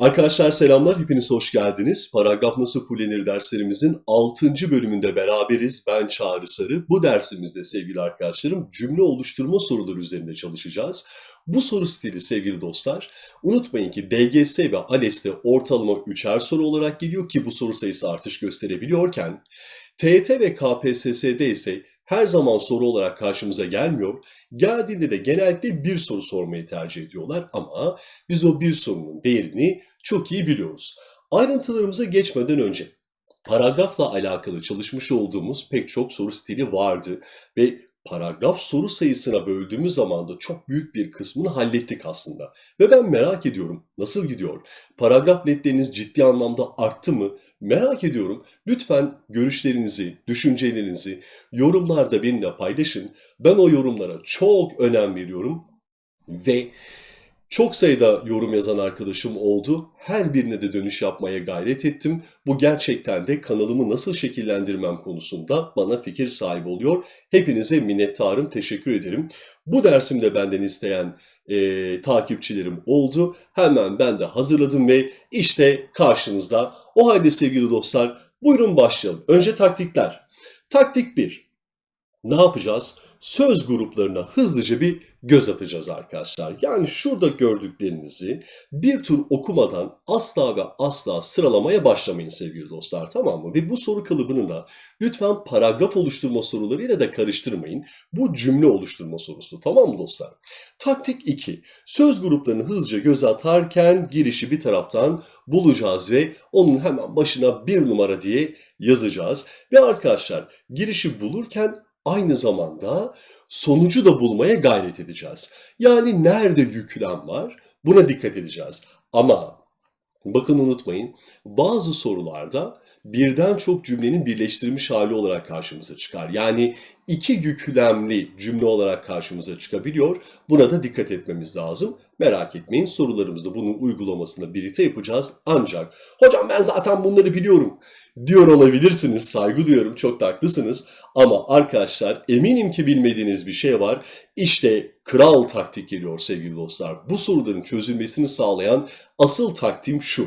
Arkadaşlar selamlar, hepiniz hoş geldiniz. Paragraf Nasıl Fullenir derslerimizin 6. bölümünde beraberiz. Ben Çağrı Sarı. Bu dersimizde sevgili arkadaşlarım cümle oluşturma soruları üzerinde çalışacağız. Bu soru stili sevgili dostlar, unutmayın ki DGS ve ALES'te ortalama 3'er soru olarak geliyor ki bu soru sayısı artış gösterebiliyorken, TET ve KPSS'de ise her zaman soru olarak karşımıza gelmiyor. Geldiğinde de genellikle bir soru sormayı tercih ediyorlar ama biz o bir sorunun değerini çok iyi biliyoruz. Ayrıntılarımıza geçmeden önce paragrafla alakalı çalışmış olduğumuz pek çok soru stili vardı ve paragraf soru sayısına böldüğümüz zaman da çok büyük bir kısmını hallettik aslında. Ve ben merak ediyorum nasıl gidiyor? Paragraf netleriniz ciddi anlamda arttı mı? Merak ediyorum. Lütfen görüşlerinizi, düşüncelerinizi yorumlarda benimle paylaşın. Ben o yorumlara çok önem veriyorum ve çok sayıda yorum yazan arkadaşım oldu. Her birine de dönüş yapmaya gayret ettim. Bu gerçekten de kanalımı nasıl şekillendirmem konusunda bana fikir sahibi oluyor. Hepinize minnettarım, teşekkür ederim. Bu dersimde benden isteyen e, takipçilerim oldu. Hemen ben de hazırladım ve işte karşınızda. O halde sevgili dostlar buyurun başlayalım. Önce taktikler. Taktik 1. Ne yapacağız? Söz gruplarına hızlıca bir göz atacağız arkadaşlar. Yani şurada gördüklerinizi bir tur okumadan asla ve asla sıralamaya başlamayın sevgili dostlar tamam mı? Ve bu soru kalıbını da lütfen paragraf oluşturma sorularıyla da karıştırmayın. Bu cümle oluşturma sorusu tamam mı dostlar? Taktik 2. Söz gruplarını hızlıca göz atarken girişi bir taraftan bulacağız ve onun hemen başına bir numara diye yazacağız. Ve arkadaşlar girişi bulurken aynı zamanda sonucu da bulmaya gayret edeceğiz. Yani nerede yüklem var buna dikkat edeceğiz. Ama bakın unutmayın bazı sorularda birden çok cümlenin birleştirilmiş hali olarak karşımıza çıkar. Yani iki yüklemli cümle olarak karşımıza çıkabiliyor. Buna da dikkat etmemiz lazım. Merak etmeyin sorularımızda bunun uygulamasını birlikte yapacağız. Ancak hocam ben zaten bunları biliyorum diyor olabilirsiniz. Saygı duyuyorum çok da haklısınız. Ama arkadaşlar eminim ki bilmediğiniz bir şey var. İşte kral taktik geliyor sevgili dostlar. Bu soruların çözülmesini sağlayan asıl taktiğim şu.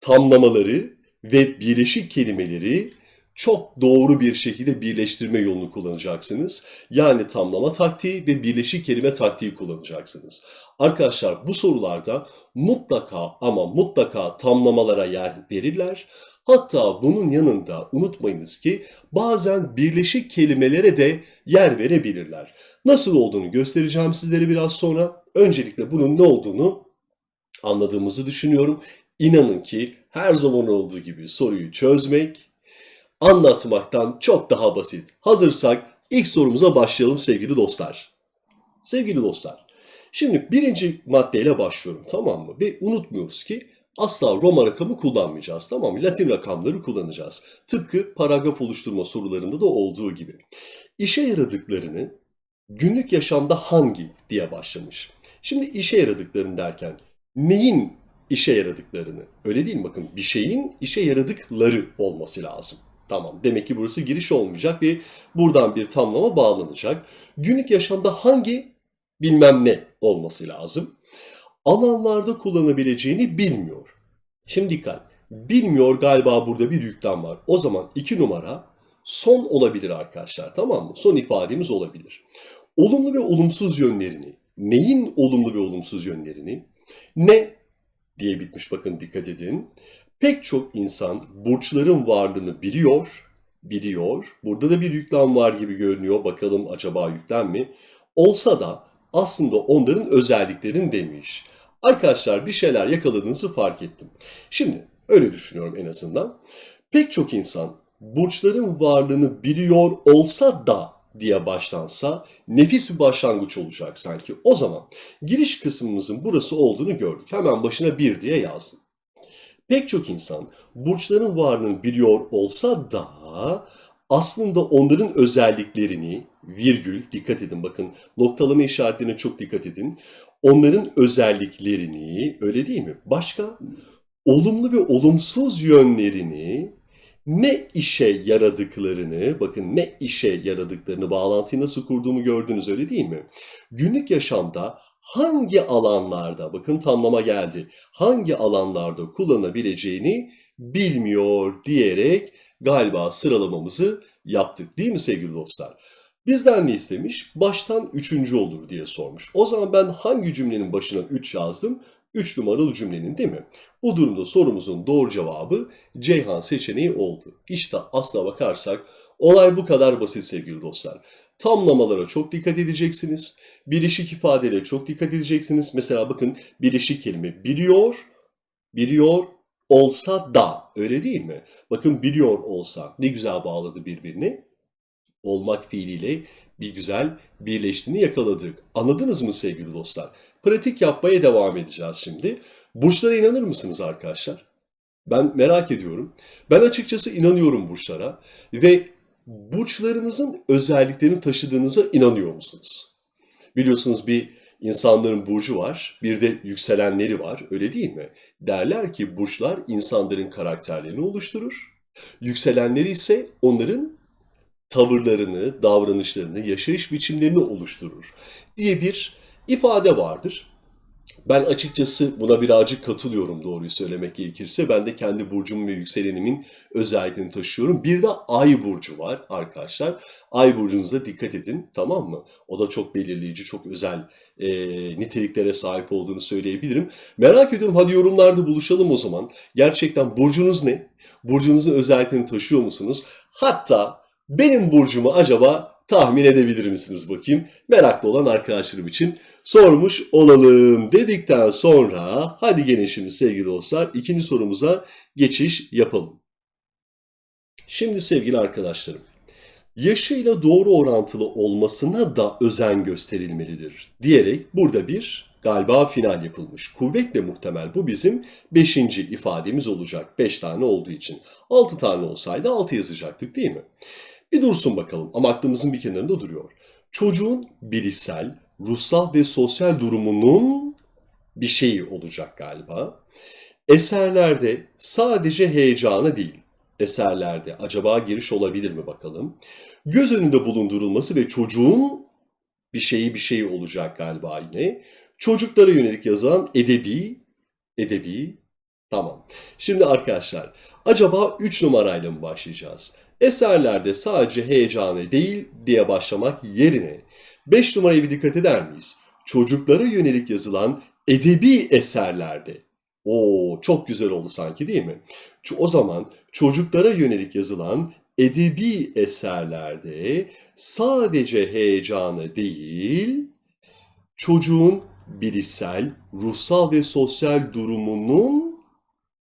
Tamlamaları ve birleşik kelimeleri çok doğru bir şekilde birleştirme yolunu kullanacaksınız. Yani tamlama taktiği ve birleşik kelime taktiği kullanacaksınız. Arkadaşlar bu sorularda mutlaka ama mutlaka tamlamalara yer verirler. Hatta bunun yanında unutmayınız ki bazen birleşik kelimelere de yer verebilirler. Nasıl olduğunu göstereceğim sizlere biraz sonra. Öncelikle bunun ne olduğunu anladığımızı düşünüyorum. İnanın ki her zaman olduğu gibi soruyu çözmek anlatmaktan çok daha basit. Hazırsak ilk sorumuza başlayalım sevgili dostlar. Sevgili dostlar, şimdi birinci maddeyle başlıyorum tamam mı? Ve unutmuyoruz ki asla Roma rakamı kullanmayacağız tamam mı? Latin rakamları kullanacağız. Tıpkı paragraf oluşturma sorularında da olduğu gibi. İşe yaradıklarını günlük yaşamda hangi diye başlamış. Şimdi işe yaradıklarını derken neyin işe yaradıklarını öyle değil? Bakın bir şeyin işe yaradıkları olması lazım. Tamam demek ki burası giriş olmayacak ve buradan bir tamlama bağlanacak. Günlük yaşamda hangi bilmem ne olması lazım. Alanlarda kullanabileceğini bilmiyor. Şimdi dikkat. Bilmiyor galiba burada bir yüklem var. O zaman iki numara son olabilir arkadaşlar tamam mı? Son ifademiz olabilir. Olumlu ve olumsuz yönlerini, neyin olumlu ve olumsuz yönlerini, ne diye bitmiş bakın dikkat edin. Pek çok insan burçların varlığını biliyor, biliyor. Burada da bir yüklem var gibi görünüyor. Bakalım acaba yüklem mi? Olsa da aslında onların özelliklerini demiş. Arkadaşlar bir şeyler yakaladığınızı fark ettim. Şimdi öyle düşünüyorum en azından. Pek çok insan burçların varlığını biliyor olsa da diye başlansa nefis bir başlangıç olacak sanki. O zaman giriş kısmımızın burası olduğunu gördük. Hemen başına bir diye yazdım. Pek çok insan burçların varlığını biliyor olsa da aslında onların özelliklerini virgül dikkat edin bakın noktalama işaretlerine çok dikkat edin. Onların özelliklerini öyle değil mi? Başka olumlu ve olumsuz yönlerini ne işe yaradıklarını, bakın ne işe yaradıklarını, bağlantıyı nasıl kurduğumu gördünüz öyle değil mi? Günlük yaşamda hangi alanlarda, bakın tamlama geldi, hangi alanlarda kullanabileceğini bilmiyor diyerek galiba sıralamamızı yaptık değil mi sevgili dostlar? Bizden ne istemiş? Baştan üçüncü olur diye sormuş. O zaman ben hangi cümlenin başına 3 yazdım? 3 numaralı cümlenin değil mi? Bu durumda sorumuzun doğru cevabı Ceyhan seçeneği oldu. İşte aslına bakarsak olay bu kadar basit sevgili dostlar. Tamlamalara çok dikkat edeceksiniz. Birleşik ifadelere çok dikkat edeceksiniz. Mesela bakın birleşik kelime biliyor, biliyor olsa da öyle değil mi? Bakın biliyor olsa ne güzel bağladı birbirini. Olmak fiiliyle bir güzel birleştiğini yakaladık. Anladınız mı sevgili dostlar? Pratik yapmaya devam edeceğiz şimdi. Burçlara inanır mısınız arkadaşlar? Ben merak ediyorum. Ben açıkçası inanıyorum burçlara ve burçlarınızın özelliklerini taşıdığınıza inanıyor musunuz? Biliyorsunuz bir insanların burcu var, bir de yükselenleri var, öyle değil mi? Derler ki burçlar insanların karakterlerini oluşturur. Yükselenleri ise onların tavırlarını, davranışlarını, yaşayış biçimlerini oluşturur diye bir ifade vardır. Ben açıkçası buna birazcık katılıyorum doğruyu söylemek gerekirse. Ben de kendi burcum ve yükselenimin özelliğini taşıyorum. Bir de ay burcu var arkadaşlar. Ay burcunuza dikkat edin tamam mı? O da çok belirleyici, çok özel e, niteliklere sahip olduğunu söyleyebilirim. Merak ediyorum hadi yorumlarda buluşalım o zaman. Gerçekten burcunuz ne? Burcunuzun özelliklerini taşıyor musunuz? Hatta benim burcumu acaba tahmin edebilir misiniz bakayım? Meraklı olan arkadaşlarım için sormuş olalım dedikten sonra hadi gelin şimdi sevgili dostlar ikinci sorumuza geçiş yapalım. Şimdi sevgili arkadaşlarım, yaşıyla doğru orantılı olmasına da özen gösterilmelidir diyerek burada bir galiba final yapılmış. Kuvvetle muhtemel bu bizim beşinci ifademiz olacak. Beş tane olduğu için. Altı tane olsaydı altı yazacaktık değil mi? Bir dursun bakalım ama aklımızın bir kenarında duruyor. Çocuğun bilişsel, ruhsal ve sosyal durumunun bir şeyi olacak galiba. Eserlerde sadece heyecanı değil, eserlerde acaba giriş olabilir mi bakalım. Göz önünde bulundurulması ve çocuğun bir şeyi bir şeyi olacak galiba yine. Çocuklara yönelik yazılan edebi, edebi, tamam. Şimdi arkadaşlar, acaba 3 numarayla mı başlayacağız? Eserlerde sadece heyecanı değil diye başlamak yerine 5 numaraya bir dikkat eder miyiz? Çocuklara yönelik yazılan edebi eserlerde. Oo çok güzel oldu sanki değil mi? O zaman çocuklara yönelik yazılan edebi eserlerde sadece heyecanı değil, çocuğun bilişsel, ruhsal ve sosyal durumunun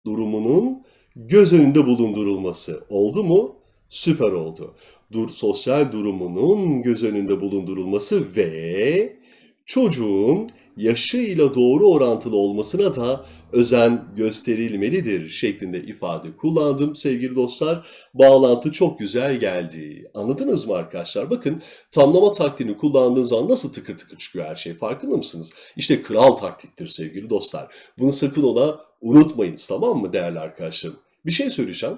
durumunun göz önünde bulundurulması oldu mu? Süper oldu. Dur sosyal durumunun göz önünde bulundurulması ve çocuğun yaşıyla doğru orantılı olmasına da özen gösterilmelidir şeklinde ifade kullandım sevgili dostlar. Bağlantı çok güzel geldi. Anladınız mı arkadaşlar? Bakın tamlama taktiğini kullandığınız zaman nasıl tıkır tıkır çıkıyor her şey farkında mısınız? İşte kral taktiktir sevgili dostlar. Bunu sakın ola unutmayınız tamam mı değerli arkadaşlarım? Bir şey söyleyeceğim.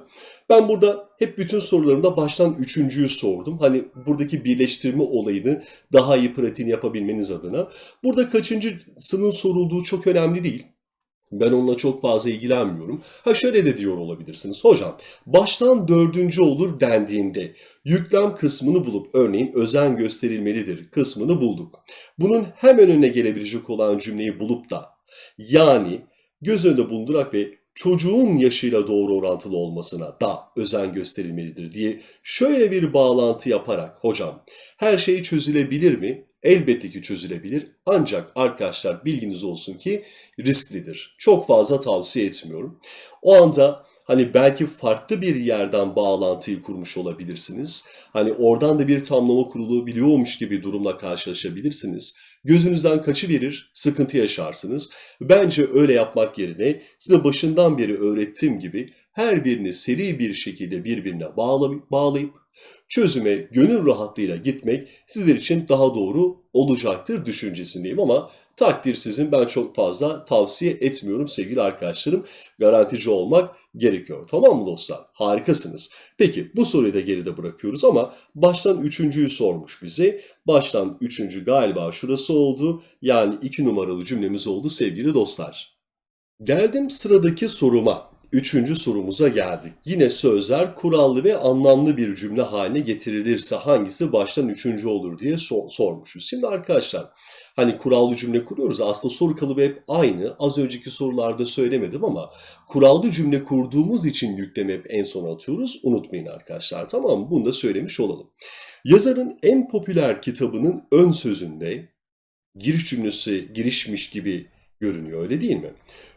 Ben burada hep bütün sorularımda baştan üçüncüyü sordum. Hani buradaki birleştirme olayını daha iyi pratiğini yapabilmeniz adına. Burada kaçıncısının sorulduğu çok önemli değil. Ben onunla çok fazla ilgilenmiyorum. Ha şöyle de diyor olabilirsiniz. Hocam baştan dördüncü olur dendiğinde yüklem kısmını bulup örneğin özen gösterilmelidir kısmını bulduk. Bunun hemen önüne gelebilecek olan cümleyi bulup da yani göz önünde bulundurarak ve çocuğun yaşıyla doğru orantılı olmasına da özen gösterilmelidir diye şöyle bir bağlantı yaparak hocam her şey çözülebilir mi? Elbette ki çözülebilir ancak arkadaşlar bilginiz olsun ki risklidir. Çok fazla tavsiye etmiyorum. O anda hani belki farklı bir yerden bağlantıyı kurmuş olabilirsiniz. Hani oradan da bir tamlama kurulabiliyormuş gibi durumla karşılaşabilirsiniz. Gözünüzden kaçıverir, sıkıntı yaşarsınız. Bence öyle yapmak yerine size başından beri öğrettiğim gibi her birini seri bir şekilde birbirine bağlayıp çözüme gönül rahatlığıyla gitmek sizler için daha doğru olacaktır düşüncesindeyim ama takdir sizin ben çok fazla tavsiye etmiyorum sevgili arkadaşlarım. Garantici olmak gerekiyor. Tamam mı dostlar? Harikasınız. Peki bu soruyu da geride bırakıyoruz ama baştan üçüncüyü sormuş bize. Baştan üçüncü galiba şurası oldu. Yani iki numaralı cümlemiz oldu sevgili dostlar. Geldim sıradaki soruma. Üçüncü sorumuza geldik. Yine sözler kurallı ve anlamlı bir cümle haline getirilirse hangisi baştan üçüncü olur diye sor- sormuşuz. Şimdi arkadaşlar hani kurallı cümle kuruyoruz. Aslında soru kalıbı hep aynı. Az önceki sorularda söylemedim ama kurallı cümle kurduğumuz için yükleme hep en sona atıyoruz. Unutmayın arkadaşlar tamam mı? Bunu da söylemiş olalım. Yazarın en popüler kitabının ön sözünde giriş cümlesi girişmiş gibi görünüyor öyle değil mi?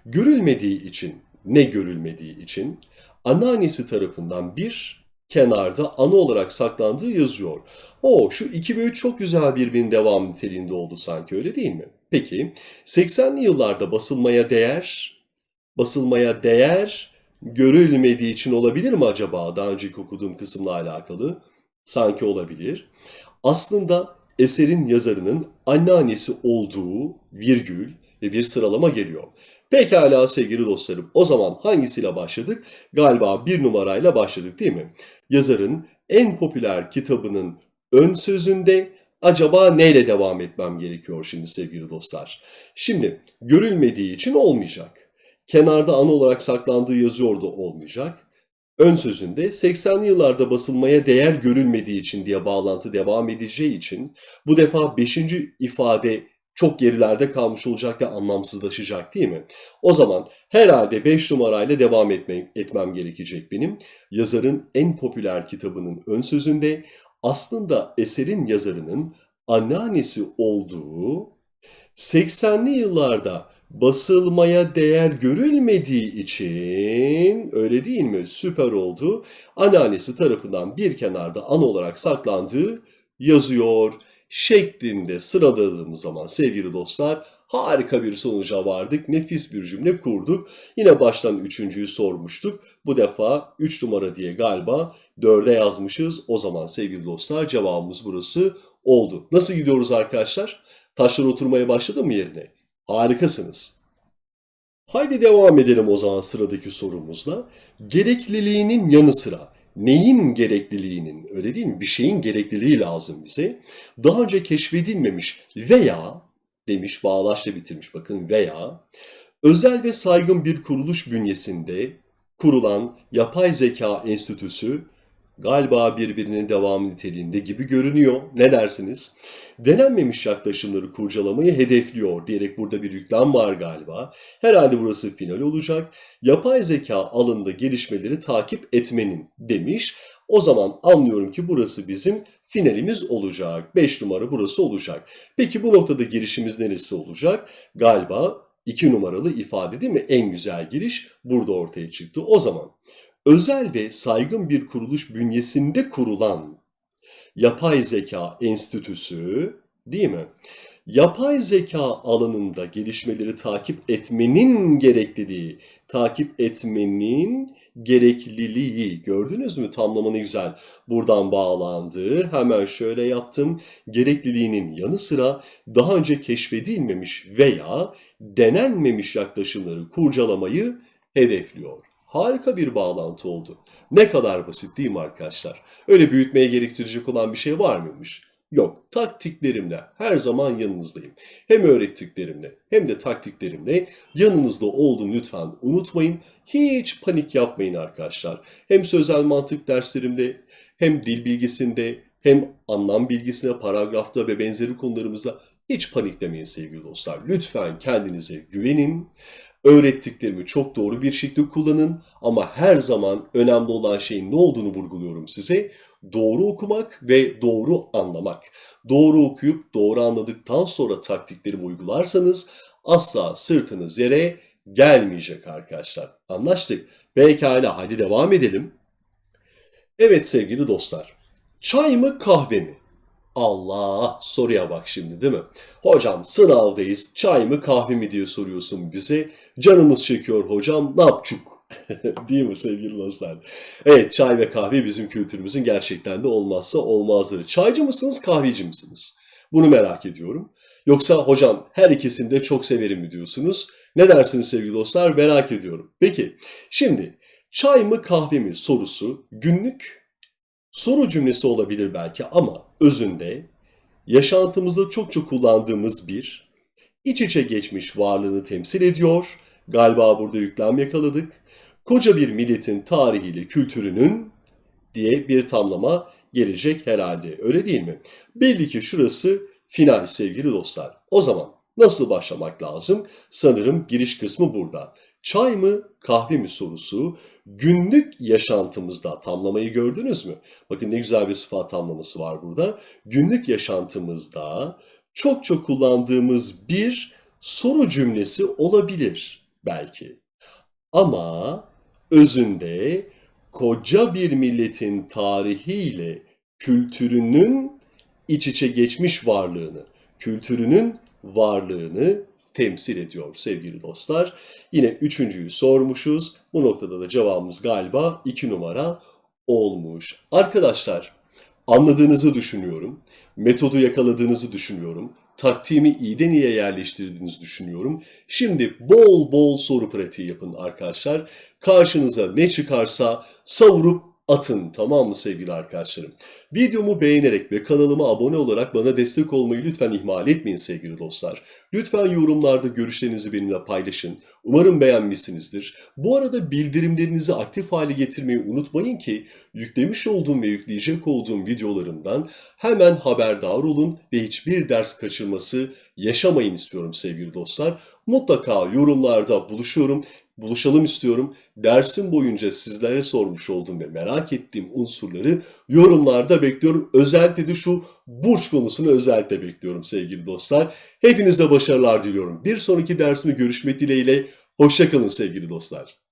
Görülmediği için, ne görülmediği için anneannesi tarafından bir kenarda anı olarak saklandığı yazıyor. O şu 2 ve 3 çok güzel birbirinin devam niteliğinde oldu sanki öyle değil mi? Peki 80'li yıllarda basılmaya değer, basılmaya değer görülmediği için olabilir mi acaba? Daha önceki okuduğum kısımla alakalı. Sanki olabilir. Aslında eserin yazarının anneannesi olduğu virgül ve bir sıralama geliyor. Pekala sevgili dostlarım. O zaman hangisiyle başladık? Galiba bir numarayla başladık değil mi? Yazarın en popüler kitabının ön sözünde acaba neyle devam etmem gerekiyor şimdi sevgili dostlar? Şimdi görülmediği için olmayacak. Kenarda anı olarak saklandığı yazıyordu olmayacak. Ön sözünde 80'li yıllarda basılmaya değer görülmediği için diye bağlantı devam edeceği için bu defa 5. ifade çok gerilerde kalmış olacak ve anlamsızlaşacak değil mi? O zaman herhalde 5 numarayla devam etmem, etmem gerekecek benim. Yazarın en popüler kitabının ön sözünde aslında eserin yazarının anneannesi olduğu 80'li yıllarda basılmaya değer görülmediği için öyle değil mi? Süper oldu. Anneannesi tarafından bir kenarda an olarak saklandığı yazıyor şeklinde sıraladığımız zaman sevgili dostlar harika bir sonuca vardık. Nefis bir cümle kurduk. Yine baştan üçüncüyü sormuştuk. Bu defa 3 numara diye galiba 4'e yazmışız. O zaman sevgili dostlar cevabımız burası oldu. Nasıl gidiyoruz arkadaşlar? Taşlar oturmaya başladı mı yerine? Harikasınız. Haydi devam edelim o zaman sıradaki sorumuzla. Gerekliliğinin yanı sıra neyin gerekliliğinin öyle değil mi? Bir şeyin gerekliliği lazım bize. Daha önce keşfedilmemiş veya demiş bağlaçla bitirmiş bakın veya özel ve saygın bir kuruluş bünyesinde kurulan yapay zeka enstitüsü galiba birbirinin devamı niteliğinde gibi görünüyor. Ne dersiniz? Denenmemiş yaklaşımları kurcalamayı hedefliyor diyerek burada bir yüklem var galiba. Herhalde burası final olacak. Yapay zeka alanında gelişmeleri takip etmenin demiş. O zaman anlıyorum ki burası bizim finalimiz olacak. 5 numara burası olacak. Peki bu noktada girişimiz neresi olacak? Galiba 2 numaralı ifade değil mi? En güzel giriş burada ortaya çıktı. O zaman özel ve saygın bir kuruluş bünyesinde kurulan yapay zeka enstitüsü değil mi? Yapay zeka alanında gelişmeleri takip etmenin gerekliliği, takip etmenin gerekliliği gördünüz mü? Tamlamanı güzel buradan bağlandı. Hemen şöyle yaptım. Gerekliliğinin yanı sıra daha önce keşfedilmemiş veya denenmemiş yaklaşımları kurcalamayı hedefliyor. Harika bir bağlantı oldu. Ne kadar basit değil mi arkadaşlar? Öyle büyütmeye gerektirecek olan bir şey var mıymış? Yok. Taktiklerimle her zaman yanınızdayım. Hem öğrettiklerimle hem de taktiklerimle yanınızda olduğumu lütfen unutmayın. Hiç panik yapmayın arkadaşlar. Hem sözel mantık derslerimde hem dil bilgisinde hem anlam bilgisine, paragrafta ve benzeri konularımızda hiç paniklemeyin sevgili dostlar. Lütfen kendinize güvenin. Öğrettiklerimi çok doğru bir şekilde kullanın ama her zaman önemli olan şeyin ne olduğunu vurguluyorum size. Doğru okumak ve doğru anlamak. Doğru okuyup doğru anladıktan sonra taktiklerimi uygularsanız asla sırtınız yere gelmeyecek arkadaşlar. Anlaştık. Pekala hadi devam edelim. Evet sevgili dostlar. Çay mı kahve mi? Allah soruya bak şimdi değil mi? Hocam sınavdayız çay mı kahve mi diye soruyorsun bize. Canımız çekiyor hocam ne yapçuk? Değil mi sevgili dostlar? Evet çay ve kahve bizim kültürümüzün gerçekten de olmazsa olmazları. Çaycı mısınız kahveci misiniz? Bunu merak ediyorum. Yoksa hocam her ikisini de çok severim mi diyorsunuz? Ne dersiniz sevgili dostlar merak ediyorum. Peki şimdi çay mı kahve mi sorusu günlük soru cümlesi olabilir belki ama özünde yaşantımızda çokça kullandığımız bir iç içe geçmiş varlığını temsil ediyor. Galiba burada yüklem yakaladık. Koca bir milletin tarihiyle kültürünün diye bir tamlama gelecek herhalde. Öyle değil mi? Belli ki şurası final sevgili dostlar. O zaman nasıl başlamak lazım? Sanırım giriş kısmı burada. Çay mı kahve mi sorusu günlük yaşantımızda tamlamayı gördünüz mü? Bakın ne güzel bir sıfat tamlaması var burada. Günlük yaşantımızda çok çok kullandığımız bir soru cümlesi olabilir belki. Ama özünde koca bir milletin tarihiyle kültürünün iç içe geçmiş varlığını, kültürünün varlığını temsil ediyor sevgili dostlar. Yine üçüncüyü sormuşuz. Bu noktada da cevabımız galiba iki numara olmuş. Arkadaşlar anladığınızı düşünüyorum. Metodu yakaladığınızı düşünüyorum. Taktiğimi iyiden iyiye yerleştirdiğinizi düşünüyorum. Şimdi bol bol soru pratiği yapın arkadaşlar. Karşınıza ne çıkarsa savurup atın tamam mı sevgili arkadaşlarım? Videomu beğenerek ve kanalıma abone olarak bana destek olmayı lütfen ihmal etmeyin sevgili dostlar. Lütfen yorumlarda görüşlerinizi benimle paylaşın. Umarım beğenmişsinizdir. Bu arada bildirimlerinizi aktif hale getirmeyi unutmayın ki yüklemiş olduğum ve yükleyecek olduğum videolarımdan hemen haberdar olun ve hiçbir ders kaçırması yaşamayın istiyorum sevgili dostlar. Mutlaka yorumlarda buluşuyorum buluşalım istiyorum. Dersin boyunca sizlere sormuş olduğum ve merak ettiğim unsurları yorumlarda bekliyorum. Özellikle de şu burç konusunu özellikle bekliyorum sevgili dostlar. Hepinize başarılar diliyorum. Bir sonraki dersimi görüşmek dileğiyle. Hoşçakalın sevgili dostlar.